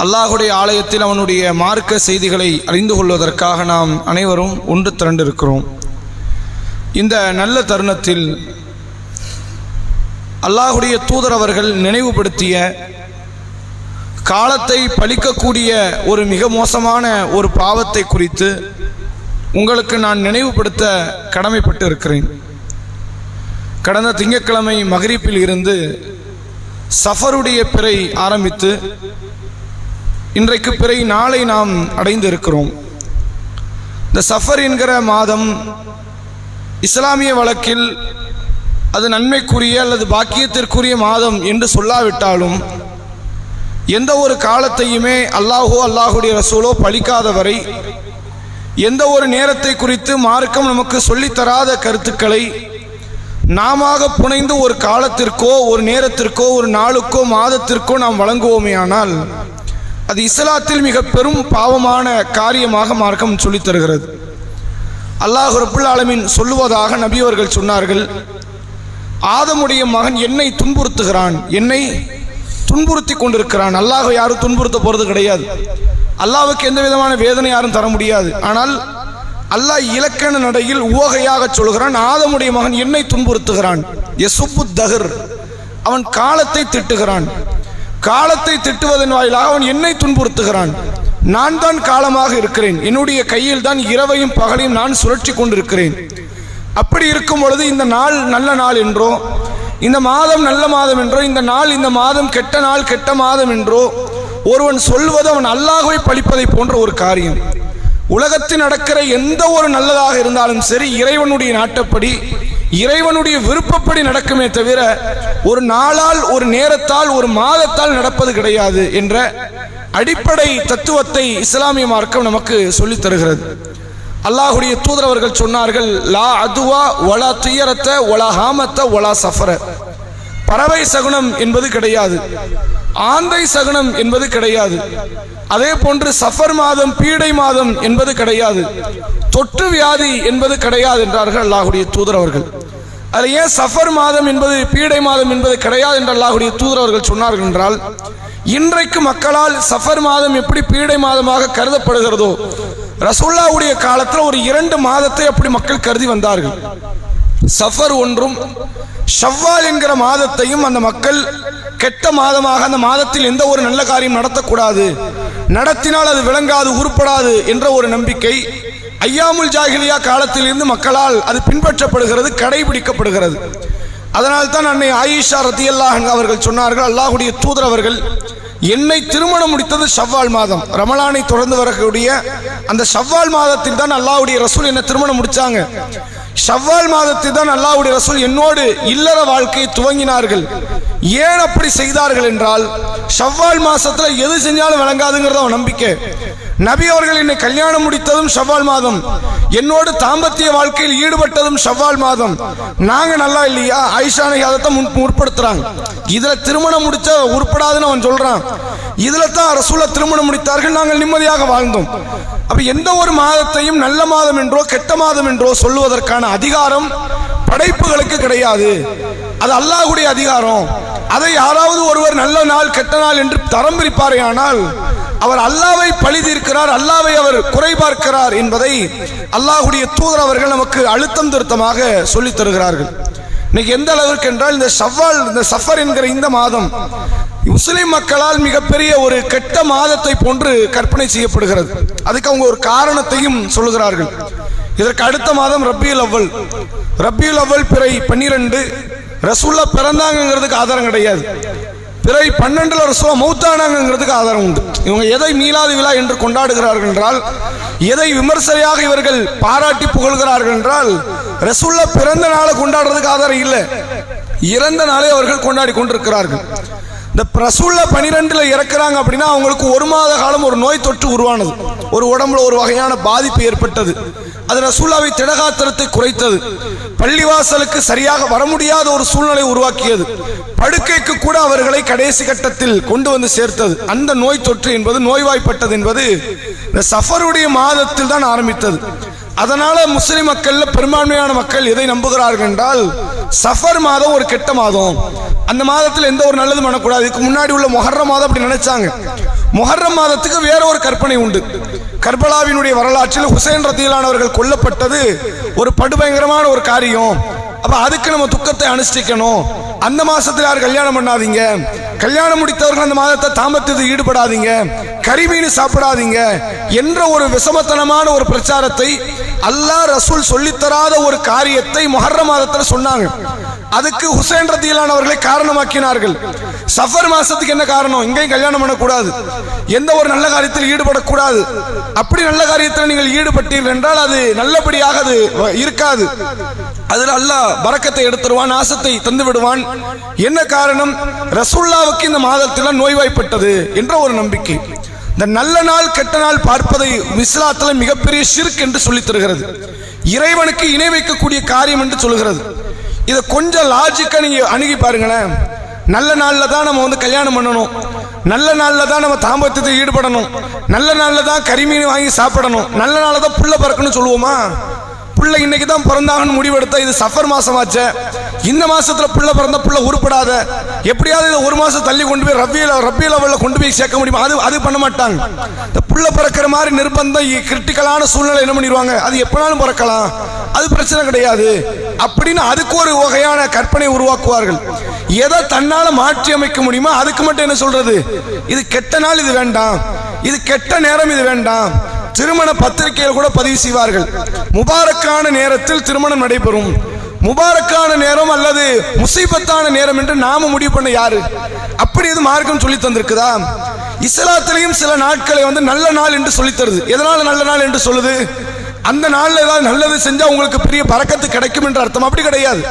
அல்லாஹுடைய ஆலயத்தில் அவனுடைய மார்க்க செய்திகளை அறிந்து கொள்வதற்காக நாம் அனைவரும் ஒன்று திரண்டிருக்கிறோம். இந்த நல்ல தருணத்தில் அல்லாஹுடைய தூதர் அவர்கள் நினைவுபடுத்திய காலத்தை பழிக்கக்கூடிய ஒரு மிக மோசமான ஒரு பாவத்தை குறித்து உங்களுக்கு நான் நினைவுபடுத்த கடமைப்பட்டு இருக்கிறேன் கடந்த திங்கட்கிழமை மகரிப்பில் இருந்து சஃபருடைய பிறை ஆரம்பித்து இன்றைக்கு பிறை நாளை நாம் அடைந்து இருக்கிறோம் இந்த சஃபர் என்கிற மாதம் இஸ்லாமிய வழக்கில் அது நன்மைக்குரிய அல்லது பாக்கியத்திற்குரிய மாதம் என்று சொல்லாவிட்டாலும் எந்த ஒரு காலத்தையுமே அல்லாஹோ அல்லாஹுடைய ரசூலோ பழிக்காதவரை எந்த ஒரு நேரத்தை குறித்து மார்க்கம் நமக்கு சொல்லித்தராத கருத்துக்களை நாம புனைந்து ஒரு காலத்திற்கோ ஒரு நேரத்திற்கோ ஒரு நாளுக்கோ மாதத்திற்கோ நாம் வழங்குவோமே ஆனால் அது இஸ்லாத்தில் மிக பெரும் பாவமான காரியமாக மார்க்கம் சொல்லித் தருகிறது. அல்லாஹ் ரபுல் ஆலமின் சொல்லுவதாக நபியவர்கள் சொன்னார்கள் ஆதமுடைய மகன் என்னை துன்புறுத்துகிறான் என்னை துன்புறுத்தி கொண்டிருக்கிறான். அல்லாஹ் யாரும் துன்புறுத்த போகிறது கிடையாது. அல்லாவுக்கு எந்த விதமான வேதனை யாரும் தர முடியாது. ஆனால் அல்லாஹ் இலக்கண நடையில் உவகையாக சொல்கிறான் ஆதமுடைய மகன் என்னை துன்புறுத்துகிறான். எசுப்பு தகர் அவன் காலத்தை திட்டுகிறான். காலத்தை திட்டுவதன் வாயிலாக அவன் என்னை துன்புறுத்துகிறான். நான் தான் காலமாக இருக்கிறேன். என்னுடைய கையில் தான் இரவையும் பகலையும் நான் சுழற்றி கொண்டிருக்கிறேன். அப்படி இருக்கும் பொழுது இந்த நாள் நல்ல நாள் என்றோ இந்த மாதம் நல்ல மாதம் என்றோ இந்த நாள் இந்த மாதம் கெட்ட நாள் கெட்ட மாதம் என்றோ ஒருவன் சொல்வது அவன் அல்லாகவே பழிப்பதை போன்ற ஒரு காரியம். உலகத்தில் நடக்கிற எந்த ஒரு நல்லதாக இருந்தாலும் சரி இறைவனுடைய நாட்டப்படி இறைவனுடைய விருப்பப்படி நடக்குமே தவிர ஒரு நாளால் ஒரு நேரத்தால் ஒரு மாதத்தால் நடப்பது கிடையாது என்ற அடிப்படை தத்துவத்தை இஸ்லாமிய மார்க்கம் நமக்கு சொல்லித் தருகிறது. அல்லாஹுடைய தூதர் அவர்கள் சொன்னார்கள் லா அதுவா ஒலா துயரத்தை ஒலா ஹாமத்த ஒலா சஃபர. பறவை சகுனம் என்பது கிடையாது. ஆந்தை சகுனம் என்பது கிடையாது. அதே போன்று சஃபர் மாதம் பீடை மாதம் என்பது கிடையாது. தொற்று வியாதி என்பது கிடையாது என்றார்கள் அல்லாஹுடைய தூதர் அவர்கள். அது ஏன் சஃபர் மாதம் என்பது பீடை மாதம் என்பது கிடையாது என்று அல்லாஹுடைய தூதர் அவர்கள் சொன்னார்கள் என்றால் இன்றைக்கு மக்களால் சஃபர் மாதம் எப்படி பீடை மாதமாக கருதப்படுகிறதோ ரசூல்லாவுடைய காலத்தில் ஒரு இரண்டு மாதத்தை அப்படி மக்கள் கருதி வந்தார்கள். சஃபர் ஒன்றும் ஷவ்வால் என்கிற மாதத்தையும் அந்த மக்கள் கெட்ட மாதமாக அந்த மாதத்தில் எந்த ஒரு நல்ல காரியம் நடத்தக்கூடாது நடத்தினால் அது விளங்காது உருப்படாது என்ற ஒரு நம்பிக்கை ஐயாமுல் ஜாகிலியா காலத்தில் இருந்து மக்களால் அது பின்பற்றப்படுகிறது கடைபிடிக்கப்படுகிறது. அதனால் தான் அன்னை ஆயிஷா ரத்தியல்லாஹ் அவர்கள் சொன்னார்கள் அல்லாஹுடைய தூதர் அவர்கள் என்னை திருமணம் முடித்தது ஷவ்வால் மாதம். ரமலானை தொடர்ந்து வரக்கூடிய அந்த ஷவ்வால் மாதத்தில் தான் அல்லாஹுடைய ரசூல் என்னை திருமணம் முடித்தாங்க ஷவ்வால் மாதத்தில் தான் அல்லாஹுடைய ரசூல் என்னோடு இல்லற வாழ்க்கையை துவங்கினார்கள். ஏன் அப்படி செய்தார்கள் என்றால் ஷவ்வால் மாசத்துல எது செஞ்சாலும் விளங்காதுங்கிறத அவன் நம்பிக்கை. நபி அவர்கள் என்னை கல்யாணம் முடித்ததும் செவ்வால் மாதம். என்னோடு தாம்பத்திய வாழ்க்கையில் ஈடுபட்டதும் செவ்வால் மாதம். நாங்க நல்லா இல்லையா? ஆயிஷானை அதைத்தான் முன் முற்படுத்துறாங்க. இதுல திருமணம் முடிச்ச உருப்படாதுன்னு அவன் சொல்றான். இதுல தான் ரசூல திருமணம் முடித்தார்கள் நாங்கள் நிம்மதியாக வாழ்ந்தோம். அப்ப எந்த ஒரு மாதத்தையும் நல்ல மாதம் என்றோ கெட்ட மாதம் என்றோ சொல்லுவதற்கான அதிகாரம் படைப்புகளுக்கு கிடையாது. அது அல்லாஹுடைய அதிகாரம். அதை யாராவது ஒருவர் நல்ல நாள் கெட்ட நாள் என்று தரம் பிரிப்பாரே ஆனால் அவர் அல்லாவை பழி தீர்க்கிறார் அல்லாவை அவர் குறை பார்க்கிறார் என்பதை அல்லாஹுடைய தூதர் அவர்கள் நமக்கு அழுத்தம் திருத்தமாக சொல்லித் தருகிறார்கள். இன்னைக்கு எந்த அளவிற்கு என்றால் இந்த ஷவ்வால் இந்த சஃபர் என்கிற இந்த மாதம் முஸ்லிம் மக்களால் மிகப்பெரிய ஒரு கெட்ட மாதத்தை போன்று கற்பனை செய்யப்படுகிறது. அதுக்கு அவங்க ஒரு காரணத்தையும் சொல்லுகிறார்கள். இதற்கு அடுத்த மாதம் ரப்பியுல் அவ்வல். ரப்பியுல் அவ்வல் பிறை பன்னிரண்டு. ரசூல்லா பிறந்தாங்கிறதுக்கு ஆதாரம் கிடையாது. பிறை பன்னெண்டுல வருஷம் மௌத்தானாங்கிறதுக்கு ஆதாரம் உண்டு. இவங்க எதை மீளாது விழா என்று கொண்டாடுகிறார்கள் என்றால் எதை விமர்சனையாக இவர்கள் பாராட்டி புகழ்கிறார்கள் என்றால் ரசூல்லா பிறந்த நாளை கொண்டாடுறதுக்கு ஆதாரம் இல்லை. இறந்த நாளை அவர்கள் கொண்டாடி கொண்டிருக்கிறார்கள். இந்த ரசூல்லா பனிரெண்டுல இறக்குறாங்க அப்படின்னா அவங்களுக்கு ஒரு மாத காலம் ஒரு நோய் தொற்று உருவானது. ஒரு உடம்புல ஒரு வகையான பாதிப்பு ஏற்பட்டது. அது ரசூல்லாவை திடகாத்திரத்தை குறைத்தது. பள்ளிவாசலுக்கு சரியாக வர முடியாத ஒரு சூழ்நிலை உருவாக்கியது. படுக்கைக்கு கூட அவர்களை கடைசி கட்டத்தில் கொண்டு வந்து சேர்த்தது. அந்த நோய் தொற்று என்பது நோய்வாய்ப்பட்டது என்பது இந்த சஃபருடைய மாதத்தில் தான் ஆரம்பித்தது. அதனால முஸ்லிம் மக்கள்ல பெரும்பான்மையான மக்கள் எதை நம்புகிறார்கள் என்றால் சஃபர் மாதம் ஒரு கெட்ட மாதம். அந்த மாதத்தில் எந்த ஒரு நல்லதும் பண்ணக்கூடாது. இதுக்கு முன்னாடி உள்ள மொஹர்ற மாதம் அப்படி நினைச்சாங்க. மொஹர்ற மாதத்துக்கு வேற ஒரு கற்பனை உண்டு. கர்பலாவினுடைய வரலாற்றில் ஹுசைன் ரத்தியிலானவர்கள் கொல்லப்பட்டது ஒரு படுபயங்கரமான ஒரு காரியம். அப்ப அதுக்கு நம்ம துக்கத்தை அனுஷ்டிக்கணும். அந்த மாசத்தில் யாரும் கல்யாணம் பண்ணாதீங்க. கல்யாணம் முடித்தவர்கள் அந்த மாதத்தை தாமதத்தில் ஈடுபடாதீங்க. கறிமீன் சாப்பிடாதீங்க என்ற ஒரு விஷமத்தனமான ஒரு பிரச்சாரத்தை அல்லாஹ் ரசூல் சொல்லித்தராத ஒரு காரியத்தை மொஹர்ர மாதத்தில் சொன்னாங்க. அதுக்கு ஹுசேன் ரத்தியிலானவர்களை காரணமாக்கினார்கள். சஃபர் மாசத்துக்கு என்ன காரணம்? இங்கேயும் கல்யாணம் பண்ணக்கூடாது. எந்த ஒரு நல்ல காரியத்தில் ஈடுபடக்கூடாது. அப்படி நல்ல காரியத்தில் நீங்கள் ஈடுபட்டீர்கள் என்றால் அது நல்லபடியாக அது வ- இருக்காது. அதில் அல்லாஹ் பறக்கத்தை எடுத்துருவான் நாசத்தை தந்து விடுவான். என்ன காரணம்? ரசுல்லாவுக்கு இந்த மாதத்தில் நோய்வாய்ப்பட்டது என்ற ஒரு நம்பிக்கை. இந்த நல்ல நாள் கெட்ட நாள் பார்ப்பதை இஸ்லாத்தில் மிகப்பெரிய சிறுக் என்று சொல்லித் தருகிறது. இறைவனுக்கு இணை வைக்கக்கூடிய காரியம் என்று சொல்கிறது இதை கொஞ்சம் லாஜிக்காக நீங்கள் அணுகி பாருங்களேன். நல்ல நாளில் தான் நம்ம வந்து கல்யாணம் பண்ணணும். நல்ல நாளில் தான் நம்ம தாம்பத்தியத்தில் ஈடுபடணும். நல்ல நாளில் தான் கறிமீன் வாங்கி சாப்பிடணும். நல்ல நாளில் தான் புள்ள பறக்கணும்னு சொல்லுவோமா? புள்ள இன்னைக்கு தான் பிறந்தாங்கன்னு முடிவெடுத்தா இது சஃபர் மாசமாச்சே. இந்த மாசத்துல புள்ள பிறந்த புள்ள உருப்படாத. எப்படியாவது இதை ஒரு மாசம் தள்ளி கொண்டு போய் ரபியில ரபி லெவலில் கொண்டு போய் சேர்க்க முடியுமா? அது அது பண்ண மாட்டாங்க. இந்த புள்ள பிறக்கிற மாதிரி நிர்பந்தம் கிரிட்டிக்கலான சூழ்நிலை என்ன பண்ணிடுவாங்க? அது எப்பனாலும் பிறக்கலாம். அது பிரச்சனை கிடையாது. அப்படின்னு அதுக்கு ஒரு வகையான கற்பனை உருவாக்குவார்கள். எதை தன்னால மாற்றி அமைக்க முடியுமோ அதுக்கு மட்டும் என்ன சொல்றது? இது கெட்ட நாள் இது வேண்டாம். இது கெட்ட நேரம் இது வேண்டாம். திருமண பத்திரிகையில் கூட பதிவு செய்வார்கள். முபாரக்கான நேரத்தில் திருமணம் நடைபெறும். முபாரக்கான நேரம் அல்லது முசீபத்தான நேரம் என்று நாம முடிவு பண்ண யாரு? அப்படி இது மார்க்கம் சொல்லி தந்திருக்குதா? இஸ்லாத்திலையும் சில நாட்களை வந்து நல்ல நாள் என்று சொல்லித்தருது எதனால நல்ல நாள் என்று சொல்லுது? அந்த நாள்ல ஏதாவது நல்லது செஞ்சா உங்களுக்கு பெரிய பறக்கத்து கிடைக்கும் என்ற அர்த்தம். அப்படி கிடையாது.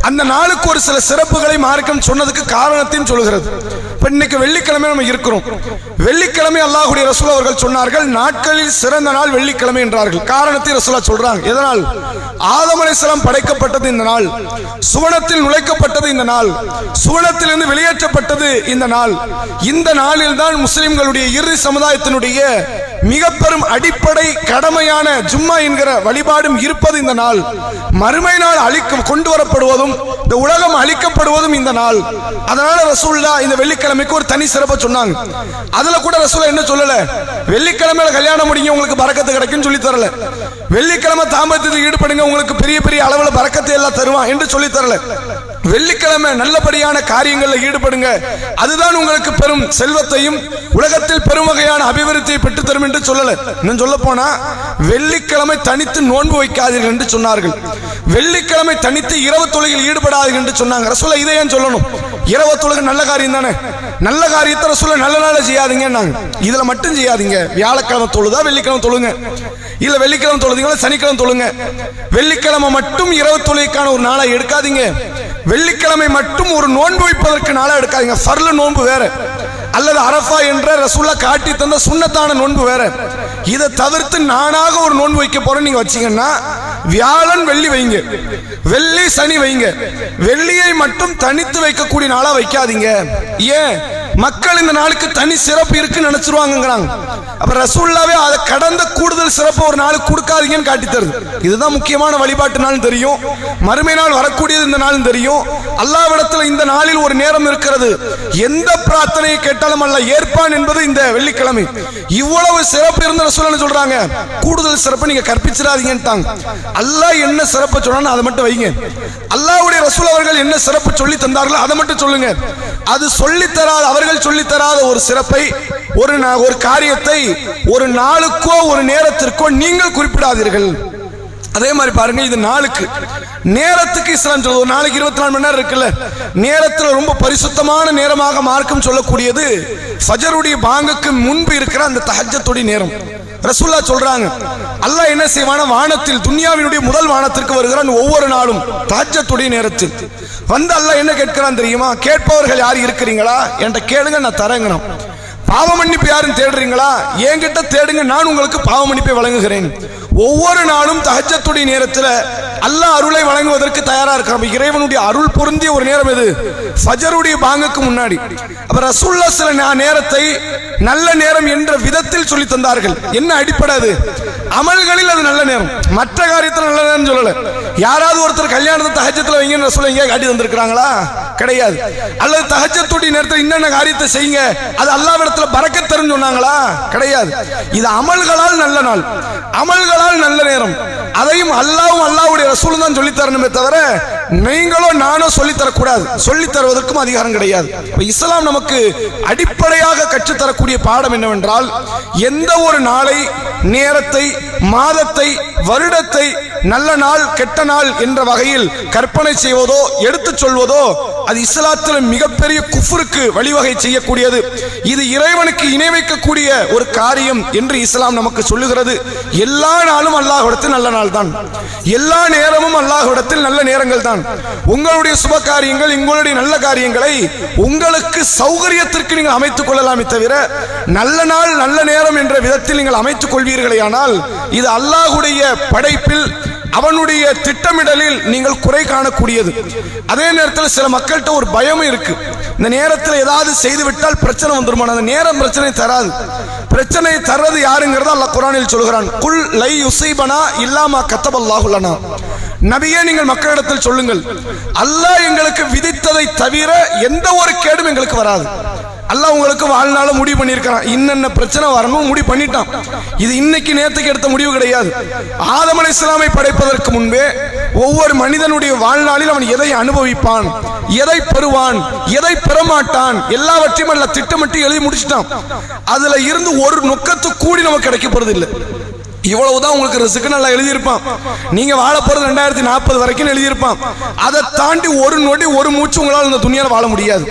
அந்த நாளுக்கு ஒரு சில சிறப்புகளை மார்க்கம் சொன்னதுக்கு காரணத்தையும் சொல்கிறது இப்ப இன்னைக்கு வெள்ளிக்கிழமை நம்ம இருக்கிறோம். வெள்ளிக்கிழமை அல்லாஹுடைய ரசூல் அவர்கள் சொன்னார்கள் நாட்களில் சிறந்த நாள் வெள்ளிக்கிழமை என்றார்கள். காரணத்தை ரசூலா சொல்றாங்க. எதனால்? ஆதம் படைக்கப்பட்டது இந்த நாள். சுவனத்தில் நுழைக்கப்பட்டது இந்த நாள். சுவனத்திலிருந்து வெளியேற்றப்பட்டது இந்த நாள். இந்த நாளில் தான் முஸ்லிம்களுடைய இறுதி சமுதாயத்தினுடைய மிக பெரும் அடிப்படை கடமையான ஜும்மா என்கிற வழிபாடும் இருப்பது இந்த நாள். மறுமை நாள் அழிக்கும் கொண்டு வரப்படுவதும் இந்த உலகம் அழிக்கப்படுவதும் இந்த நாள். அதனால ரசூல்லா இந்த வெள்ளிக்கிழமைக்கு ஒரு தனி சிறப்பை சொன்னாங்க. அதுல கூட ரசூல என்ன சொல்லல? வெள்ளிக்கிழமையில கல்யாணம் முடிங்க உங்களுக்கு பறக்கத்து கிடைக்கும் சொல்லி தரல. வெள்ளிக்கிழமை தாம்பத்தியத்தில் ஈடுபடுங்க உங்களுக்கு பெரிய பெரிய அளவில் பறக்கத்தை எல்லாம் தருவான் என்று சொல்லி தரல. வெள்ளிக்கிழமை நல்லபடியான காரியங்களில் ஈடுபடுங்க. அதுதான் உங்களுக்கு பெரும் செல்வத்தையும் உலகத்தில் பெரும் வகையான அபிவிருத்தியை பெற்று தரும் என்று சொல்லல. இன்னும் சொல்ல போனா வெள்ளிக்கிழமை தனித்து நோன்பு வைக்காதீர்கள் என்று சொன்னார்கள். வெள்ளிக்கிழமை தனித்து இரவு தொழுகையில் ஈடுபடாதீர்கள் என்று சொன்னாங்க. ரசூலா இதை ஏன் சொல்லணும்? இரவு தொழுகை நல்ல காரியம் தானே. நல்ல காரியத்தை சொல்ல நல்ல நாள செய்யாதீங்கன்னாங்க. இதில் மட்டும் செய்யாதீங்க. வியாழக்கிழமை தொழுதா வெள்ளிக்கிழமை தொழுங்க. இல்ல வெள்ளிக்கிழமை தொழுதுங்களா சனிக்கிழமை தொழுங்க. வெள்ளிக்கிழமை மட்டும் இரவு தொழுகைக்கான ஒரு நாளை எடுக்காதீங்க. வெள்ளிக்கிழமை மட்டும் ஒரு நோன்பு வைப்பதற்கு நாளை எடுக்காதீங்க. ஃபர்ல நோன்பு வேற. அல்லது அரஃபா என்ற ரசூல்லா காட்டி தந்த சுண்ணத்தான நோன்பு வேற. இதை தவிர்த்து நானாக ஒரு நோன்பு வைக்க போறேன்னு நீங்க வச்சீங்கன்னா வியாழன் வெள்ளி வைங்க. வெள்ளி சனி வைங்க. வெள்ளியை மட்டும் தனித்து வைக்கக்கூடிய நாளா வைக்காதீங்க. ஏன்? மக்கள் இந்த நாளுக்கு தனி சிறப்பு இருக்குன்னு நினைச்சிருவாங்கிறாங்க அப்ப ரசூல்லாவே அதை கடந்த கூடுதல் சிறப்பு ஒரு நாளுக்கு கொடுக்காதீங்கன்னு காட்டி தருது. இதுதான் முக்கியமான வழிபாட்டு நாள் தெரியும். மறுமை நாள் வரக்கூடியது இந்த நாள் தெரியும். அல்லாவிடத்துல இந்த நாளில் ஒரு நேரம் இருக்கிறது. எந்த பிரார்த்தனையை கேட்டாலும் அல்ல ஏற்பான் என்பது இந்த வெள்ளிக்கிழமை. இவ்வளவு சிறப்பு இருந்த ரசூல் சொல்றாங்க? கூடுதல் சிறப்பு நீங்க கற்பிச்சிடாதீங்கன்ட்டாங்க. அல்லாஹ் என்ன சிறப்பு சொன்னான்னு அதை மட்டும் வைங்க. அல்லாவுடைய ரசூல் அவர்கள் என்ன சிறப்பு சொல்லி தந்தார்களோ அதை மட்டும் சொல்லுங்க. அது சொல்லித் அவர்கள் அவர்கள் சொல்லித்தராத ஒரு சிறப்பை ஒரு ஒரு காரியத்தை ஒரு நாளுக்கோ ஒரு நேரத்திற்கோ நீங்கள் குறிப்பிடாதீர்கள். அதே மாதிரி பாருங்க இது நாளுக்கு. நேரத்துக்கு இஸ்லாம் சொல்லுது ஒரு நாளைக்கு இருபத்தி நாலு மணி நேரம் இருக்குல்ல? நேரத்தில் ரொம்ப பரிசுத்தமான நேரமாக மார்க்கம் சொல்லக்கூடியது ஃபஜருடைய பாங்குக்கு முன்பு இருக்கிற அந்த தஹஜத்துடைய நேரம். ரசூல்லா சொல்றாங்க அல்லாஹ் என்ன செய்வான வானத்தில் துன்யாவினுடைய முதல் வானத்திற்கு வருகிறான் ஒவ்வொரு நாளும் தாஜத்துடைய நேரத்தில். வந்து அல்லாஹ் என்ன கேட்கிறான் தெரியுமா? கேட்பவர்கள் யார் இருக்கிறீங்களா? என்கிட்ட கேளுங்க நான் தரங்கணும் பாவ மன்னிப்பு யாரும் தேடுறீங்களா? என்கிட்ட தேடுங்க நான் உங்களுக்கு பாவ மன்னிப்பை வழங்குகிறேன். ஒவ்வொரு நாளும் தகச்சத்துடைய நேரத்தில் அல்லாஹ் அருளை வழங்குவதற்கு தயாரா இருக்காம இறைவனுடைய அருள் பொருந்திய ஒரு நேரம் எது? ஃபஜருடைய பாங்குக்கு முன்னாடி. அப்ப ரசூல்லா சில நேரத்தை நல்ல நேரம் என்ற விதத்தில் சொல்லி தந்தார்கள். என்ன அடிப்படை அது? அமல்களில் அது நல்ல நேரம். மற்ற காரியத்தில் நல்ல நேரம் சொல்லல. யாராவது ஒருத்தர் கல்யாணத்தை தஹஜத்துல வைங்கன்னு ரசூல் எங்கேயா காட்டி தந்திருக்கிறாங்களா? கிடையாது. அல்லது தகச்சத்துடைய நேரத்தில் என்னென்ன காரியத்தை செய்யுங்க? அது அல்லாவிடத்துல பறக்கத் தரும் சொன்னாங்களா? கிடையாது. இது அமல்களால் நல்ல நாள். அமல்களால் நல்ல நேரம். அதையும் அல்லாவும் அல்லாவுடைய ரசூலும் தான் சொல்லித்தரணுமே தவிர நீங்களும் நானும் சொல்லித் தரக்கூடாது சொல்லித் தருவதற்கும் அதிகாரம் கிடையாது. இஸ்லாம் நமக்கு அடிப்படையாக கற்றுத்தரக்கூடிய பாடம் என்னவென்றால் எந்த ஒரு நாளை நேரத்தை மாதத்தை வருடத்தை நல்ல நாள் கெட்ட நாள் என்ற வகையில் கற்பனை செய்வதோ எடுத்துச் சொல்வதோ அது இஸ்லாத்தில் மிகப்பெரிய குஃபருக்கு வழிவகை செய்யக்கூடியது. இது இறைவனுக்கு இணை வைக்கக்கூடிய ஒரு காரியம் என்று இஸ்லாம் நமக்கு சொல்லுகிறது. எல்லா நாளும் அல்லாஹ்விடத்தில் நல்ல நாள் தான் எல்லா நேரமும் அல்லாஹ்விடத்தில் நல்ல நேரங்கள் தான் உங்களுடைய சுப காரியங்கள் உங்களுடைய நல்ல காரியங்களை உங்களுக்கு சௌகரியத்திற்கு நீங்கள் அமைத்துக் கொள்ளலாமே தவிர நல்ல நாள் நல்ல நேரம் என்ற விதத்தில் நீங்கள் அமைத்துக் கொள்வீர்களே ஆனால் இது அல்லாஹுடைய படைப்பில் அவனுடைய திட்டமிடலில் நீங்கள் குறை காணக்கூடியது. அதே நேரத்தில் சில மக்கள்கிட்ட ஒரு பயமும் இருக்கு. இந்த நேரத்தில் ஏதாவது செய்து விட்டால் பிரச்சனை வந்துருமா? அந்த நேரம் பிரச்சனை தராது. பிரச்சனை தர்றது யாருங்கிறத அல்ல குரானில் சொல்கிறான். குல் லை யுசைபனா இல்லாமா கத்தபல்லாஹுலனா நபியே நீங்கள் மக்களிடத்தில் சொல்லுங்கள். அல்லாஹ் எங்களுக்கு விதித்ததை தவிர எந்த ஒரு கேடும் எங்களுக்கு வராது. அல்லாஹ் உங்களுக்கு வாழ்நாள முடிவு பண்ணியிருக்கிறான். இன்னென்ன பிரச்சனை வரணும் முடிவு பண்ணிட்டான். இது இன்னைக்கு நேரத்துக்கு எடுத்த முடிவு கிடையாது. ஆதமலை இஸ்லாமை படைப்பதற்கு முன்பே ஒவ்வொரு மனிதனுடைய வாழ்நாளில் அவன் எதை அனுபவிப்பான் எதை பெறுவான் எதை பெறமாட்டான் எல்லாவற்றையும் அல்ல திட்டமிட்டு எழுதி முடிச்சிட்டான். அதுல இருந்து ஒரு நுக்கத்து கூடி நமக்கு கிடைக்க போறது இல்லை இவ்வளவுதான் உங்களுக்கு ரிசுக்கு நல்லா எழுதியிருப்பான். நீங்க வாழ போறது ரெண்டாயிரத்தி நாற்பது வரைக்கும் எழுதியிருப்பான். அதை தாண்டி ஒரு நொடி ஒரு மூச்சு உங்களால் இந்த துணியால வாழ முடியாது.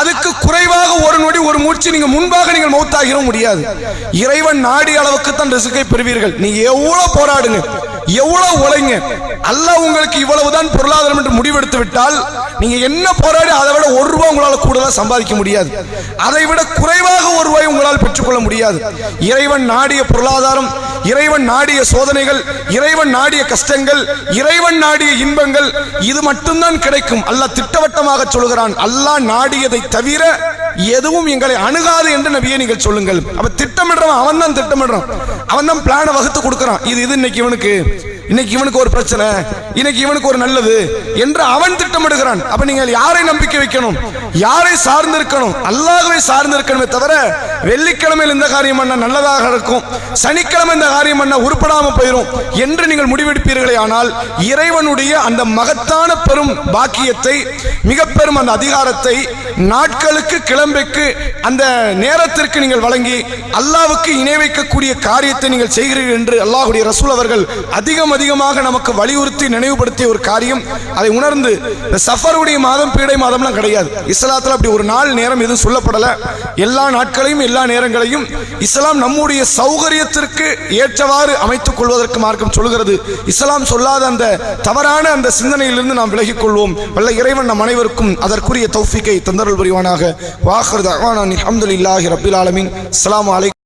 அதுக்கு குறைவாக ஒரு நொடி ஒரு மூச்சு நீங்க முன்பாக நீங்கள் மௌத்தாகிற முடியாது. இறைவன் நாடி அளவுக்கு தான் ரிசுக்கை பெறுவீர்கள். நீங்க எவ்வளவு போராடுங்க எவ்வளவு உழைங்க அல்ல உங்களுக்கு இவ்வளவுதான் பொருளாதாரம் என்று முடிவெடுத்து விட்டால் நீங்க என்ன போராடி அதை விட ஒரு ரூபா உங்களால கூடுதலாக சம்பாதிக்க முடியாது. அதை விட குறைவாக ஒரு ரூபாய் உங்களால் பெற்றுக்கொள்ள முடியாது. இறைவன் நாடிய பொருளாதாரம் இறைவன் நாடிய சோதனைகள் இறைவன் நாடிய கஷ்டங்கள் இறைவன் நாடிய இன்பங்கள் இது மட்டும்தான் கிடைக்கும். அல்லாஹ் திட்டவட்டமாக சொல்கிறான் அல்லாஹ் நாடியதை தவிர எதுவும் எங்களை அணுகாது என்று நபியை நீங்கள் சொல்லுங்கள். அப்ப திட்டமிடுறவன் அவன் தான் திட்டமிடுறான். அவன் தான் பிளானை வகுத்து கொடுக்கறான். இது இது இன்னைக்கு இவனுக்கு. இன்னைக்கு இவனுக்கு ஒரு பிரச்சனை. இன்னைக்கு இவனுக்கு ஒரு நல்லது என்று அவன் திட்டமிடுகிறான். அப்ப நீங்கள் யாரை நம்பிக்கை வைக்கணும்? யாரை சார்ந்திருக்கணும்? அல்லாஹ்வை சார்ந்திருக்கணுமே தவிர வெள்ளிக்கிழமையில் இந்த காரியம் பண்ண நல்லதாக இருக்கும். சனிக்கிழமை இந்த காரியம் பண்ண உருப்படாம போயிடும் என்று நீங்கள் முடிவெடுப்பீர்களே ஆனால் இறைவனுடைய அந்த மகத்தான பெரும் பாக்கியத்தை மிக பெரும் அந்த அதிகாரத்தை நாட்களுக்கு கிளம்பைக்கு அந்த நேரத்திற்கு நீங்கள் வழங்கி அல்லாவுக்கு இணை வைக்கக்கூடிய காரியத்தை நீங்கள் செய்கிறீர்கள் என்று அல்லாஹுடைய ரசூல் அவர்கள் அதிகம் அதிகமாக நமக்கு வலியுறுத்தி நினைவுபடுத்திய ஒரு காரியம் அதை உணர்ந்து இந்த சஃபருடைய மாதம் பீடை மாதம்லாம் கிடையாது. இஸ்லாத்தில் அப்படி ஒரு நாள் நேரம் எதுவும் சொல்லப்படலை. எல்லா நாட்களையும் எல்லா நேரங்களையும் இஸ்லாம் நம்முடைய சௌகரியத்திற்கு ஏற்றவாறு அமைத்துக் கொள்வதற்கு மார்க்கம் சொல்கிறது இஸ்லாம் சொல்லாத அந்த தவறான அந்த சிந்தனையிலிருந்து நாம் விலகிக் கொள்வோம். வல்ல இறைவன் நம் அனைவருக்கும் அதற்குரிய தௌஃபிக்கை தந்தருள் புரிவானாக. வாஹர் தவானான் அல்ஹம்துலில்லாஹி ரபில் ஆலமின். அஸ்ஸலாமு அலைக்கும்